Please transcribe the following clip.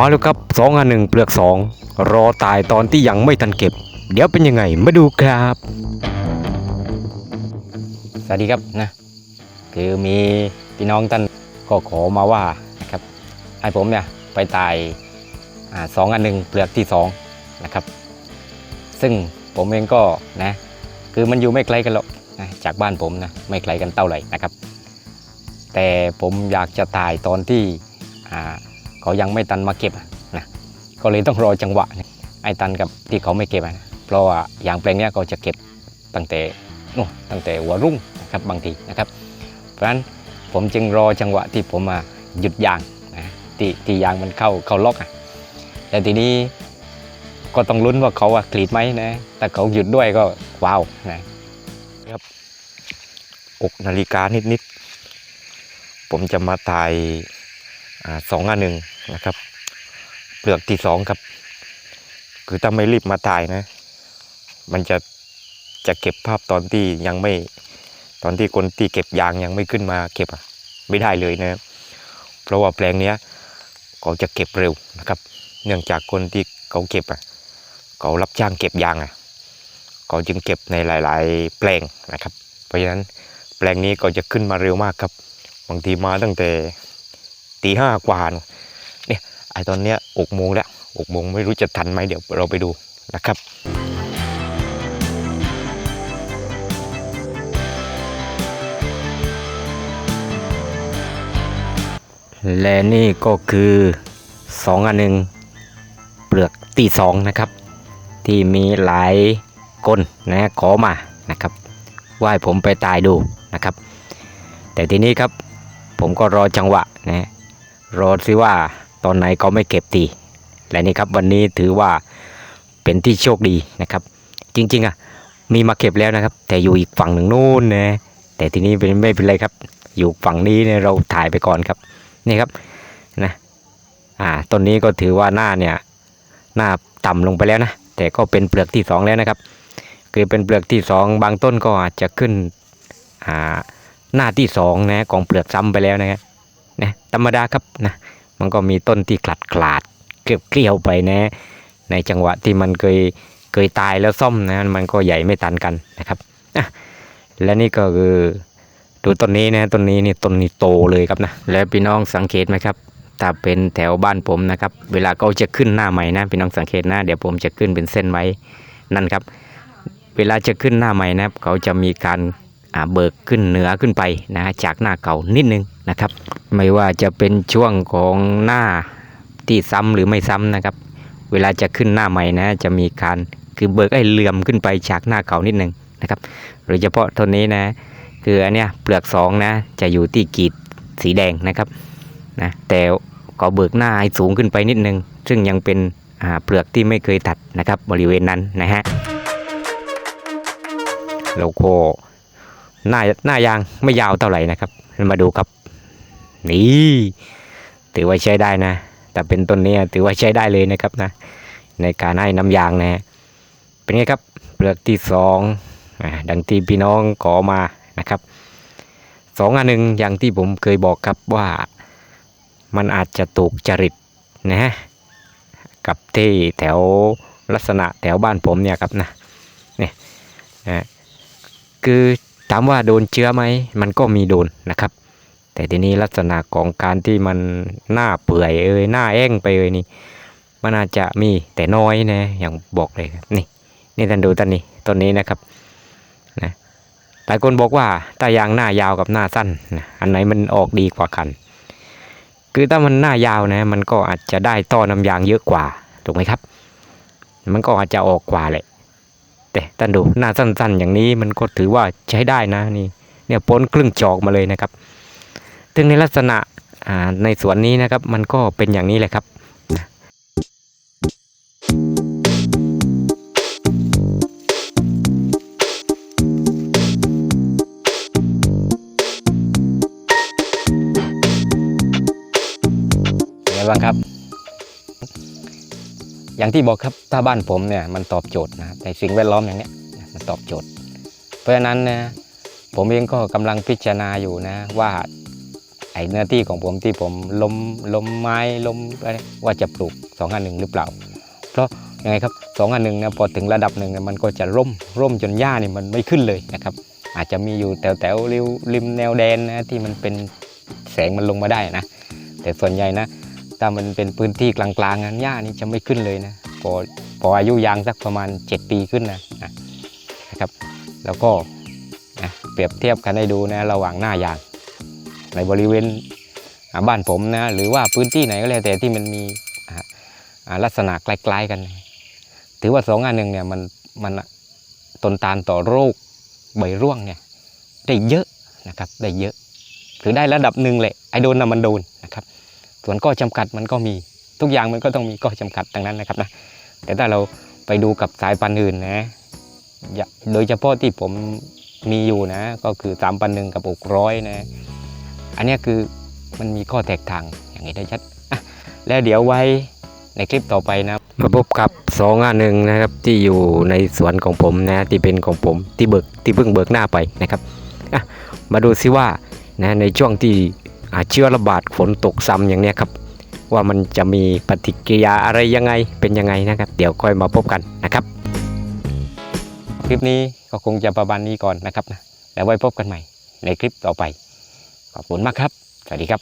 มาแล้วครับสองอันหนึ่งเปลือกสองรอตายตอนที่ยังไม่ทันเก็บ เดี๋ยวเป็นยังไงมาดูครับ สวัสดีครับนะ คือมีพี่น้องท่านก็ขอมาว่านะครับให้ผมเนี่ยไปตายสองอันหนึ่งเปลือกที่สองนะครับ ซึ่งผมเองก็นะคือมันอยู่ไม่ไกลกันหรอกนะจากบ้านผมนะไม่ไกลกันเท่าไหร่นะครับ แต่ผมอยากจะตายตอนที่อ่า เขายังไม่ตันมาเก็บนะก็เลยต้องรอจังหวะไอ้ตันกับที่เขาไม่เก็บนะเพราะว่าอย่างแปลงเนี้ยเขาจะเก็บตั้งแต่นู่นตั้งแต่หัวรุ่งนะครับบางทีนะครับ เพราะฉะนั้นผมจึงรอจังหวะที่ผมมาหยุดยางนะที่ที่ยางมันเข้าเข้าล็อกอะแต่ทีนี้ก็ต้องลุ้นว่าเขาอะกรีดไหมนะถ้าเขาหยุดด้วยก็ว้าวนะครับอกนาฬิกานิดๆผมจะมาตายสองอันหนึ่ง นะครับ เปลือกที่สองครับ คือถ้าไม่รีบมาตายนะ มันจะจะเก็บภาพตอนที่ยังไม่ ตอนที่คนที่เก็บยางยังไม่ขึ้นมาเก็บไม่ได้เลยนะเพราะว่าแปลงเนี้ยเขาจะเก็บเร็วนะครับ เนื่องจากคนที่เขาเก็บอะเขารับจ้างเก็บยางอะเขาจึงเก็บในหลาย ๆ แปลงนะครับ เพราะฉะนั้นแปลงนี้ก็จะขึ้นมาเร็วมากครับบางทีมาตั้งแต่ตีห้ากว่า เนี่ยไอตอนเนี้ยอกโมงแล้วอกโมงไม่รู้จะทันไหมเดี๋ยวเราไปดูนะครับและนี่ก็คือสองอันหนึ่งเปลือกตีสองนะครับ ที่มีหลายคนนะขอมานะครับว่าให้ผมไปตายดูนะครับ แต่ทีนี้ครับผมก็รอจังหวะนะรอซิว่า ตอนไหนเขาไม่เก็บตีและนี่ครับวันนี้ถือว่าเป็นที่โชคดีนะครับ จริงๆอะมีมาเก็บแล้วนะครับ แต่อยู่อีกฝั่งหนึ่งนู่นนะแต่ทีนี้เป็นไม่เป็นไรครับ อยู่ฝั่งนี้เนี่ยเราถ่ายไปก่อนครับนี่ครับนะอ่าต้นนี้ก็ถือว่าหน้าเนี่ยหน้าต่ำลงไปแล้วนะแต่ก็เป็นเปลือกที่สองแล้วนะครับ คือเป็นเปลือกที่สองบางต้นก็อาจจะขึ้นอ่าหน้าที่สองนะของเปลือกซ้ำไปแล้วนะครับนะธรรมดาครับนะ มันก็มีต้นที่กลัดกลาดเกลียวเกลียวไปนะ ในจังหวะที่มันเคยเคยตายแล้วซ่อมนะมันก็ใหญ่ไม่ตันกันนะครับอะและนี่ก็คือดูต้นนี้นะต้นนี้นี่ต้นนี้โตเลยครับนะแล้วพี่น้องสังเกตไหมครับถ้าเป็นแถวบ้านผมนะครับ เวลาเขาจะขึ้นหน้าใหม่นะพี่น้องสังเกตนะเดี๋ยวผมจะขึ้นเป็นเส้นไว้นั่นครับ เวลาจะขึ้นหน้าใหม่นะครับเขาจะมีการ เบิกขึ้นเหนือขึ้นไปนะจากหน้าเก่านิดนึงนะครับ ไม่ว่าจะเป็นช่วงของหน้าที่ซ้ำหรือไม่ซ้ำนะครับ เวลาจะขึ้นหน้าใหม่นะจะมีการคือเบิกไอ้เหลื่อมขึ้นไปจากหน้าเก่านิดนึงนะครับโดยเฉพาะต้นนี้นะคืออันเนี้ยเปลือกสองนะจะอยู่ที่กีดสีแดงนะครับนะแต่ก็เบิกหน้าให้สูงขึ้นไปนิดนึง ซึ่งยังเป็นเปลือกที่ไม่เคยตัดนะครับบริเวณนั้นนะฮะแล้วก็ หน้าหน้ายางไม่ยาวเท่าไหร่นะครับ มาดูครับ นี่ถือว่าใช้ได้นะ แต่เป็นต้นนี้ถือว่าใช้ได้เลยนะครับนะ ในการให้น้ำยางนะ เป็นไงครับ เปลือกที่สองดังที่พี่น้องขอมานะครับสองอันหนึ่งอย่างที่ผมเคยบอกครับว่ามันอาจจะถูกจริตนะฮะกับที่แถวลักษณะแถวบ้านผมเนี่ยครับนะเนี่ยนะคือ ถามว่าโดนเชื้อไหม มันก็มีโดนนะครับ แต่ทีนี้ลักษณะของการที่มันหน้าเปื่อยเอ้ยหน้าแอ้งไปเอ้ยนี่ มันอาจจะมีแต่น้อยนะ อย่างบอกเลยครับ นี่ นี่ท่านดูต้นนี้ต้นนี้นะครับนะหลายคนบอกว่าตายางหน้ายาวกับหน้าสั้นนะอันไหนมันออกดีกว่ากัน คือถ้ามันหน้ายาวนะ มันก็อาจจะได้ต้อน้ำยางเยอะกว่าถูกไหมครับ มันก็อาจจะออกกว่าแหละ แต่ท่านดูหน้าสั้นๆ อย่างนี้มันก็ถือว่าใช้ได้นะนี่เนี่ยพ้นครึ่งจอกมาเลยนะครับซึ่งในลักษณะในสวนนี้นะครับ มันก็เป็นอย่างนี้แหละครับไงบ้างครับ อย่างที่บอกครับถ้าบ้านผมเนี่ยมันตอบโจทย์นะในสิ่งแวดล้อมอย่างเนี้ยมันตอบโจทย์ เพราะฉะนั้นนะผมเองก็กำลังพิจารณาอยู่นะว่าไอ้เนื้อที่ของผมที่ผมล้มล้มไม้ล้มอะไรว่าจะปลูก2องอันหนึ่งหรือเปล่า เพราะยังไงครับสองอันหนึ่งนะพอถึงระดับหนึ่งมันก็จะร่มร่มจนหญ้านี่มันไม่ขึ้นเลยนะครับ อาจจะมีอยู่แถวแถวริมแนวแดนนะที่มันเป็นแสงมันลงมาได้นะ แต่ส่วนใหญ่นะ ถ้ามันเป็นพื้นที่กลางๆนหญ้านี่จะไม่ขึ้นเลยนะพอพออายุยางสักประมาณ 7 ปีขึ้นนะนะครับ แล้วก็นะเปรียบเทียบกันให้ดูนะระหว่างหน้ายาง ในบริเวณบ้านผมนะหรือว่าพื้นที่ไหนก็แล้วแต่ที่มันมีลักษณะคล้ายๆกัน ถือว่าสองอันหนึ่งเนี่ยมันมันตนตานต่อโรคใบร่วงเนี่ยได้เยอะนะครับได้เยอะคือได้ระดับหนึ่งแหละไอโดนนะมันโดนนะครับ ส่วนข้อจำกัดมันก็มีทุกอย่างมันก็ต้องมีข้อจำกัดดังนั้นนะครับนะแต่ถ้าเราไปดูกับสายพันธุ์อื่นนะโดยเฉพาะที่ผมมีอยู่นะ ก็คือสามพันหนึ่งกับอกร้อยนะ อันนี้คือมันมีข้อแตกต่างอย่างนี้ได้ชัดแล้วเดี๋ยวไว้ในคลิปต่อไปนะมาพบกับสองอันหนึ่งนะครับที่อยู่ในสวนของผมนะที่เป็นของผมที่เบิกที่เพิ่งเบิกหน้าไปนะครับมาดูซิว่านะในช่วงที่ เชื้อระบาดฝนตกซ้ำอย่างเนี้ยครับ ว่ามันจะมีปฏิกิริยาอะไรยังไงเป็นยังไงนะครับ เดี๋ยวค่อยมาพบกันนะครับ คลิปนี้ก็คงจะประมาณนี้ก่อนนะครับนะแล้วไว้พบกันใหม่ในคลิปต่อไป ขอบคุณมากครับ สวัสดีครับ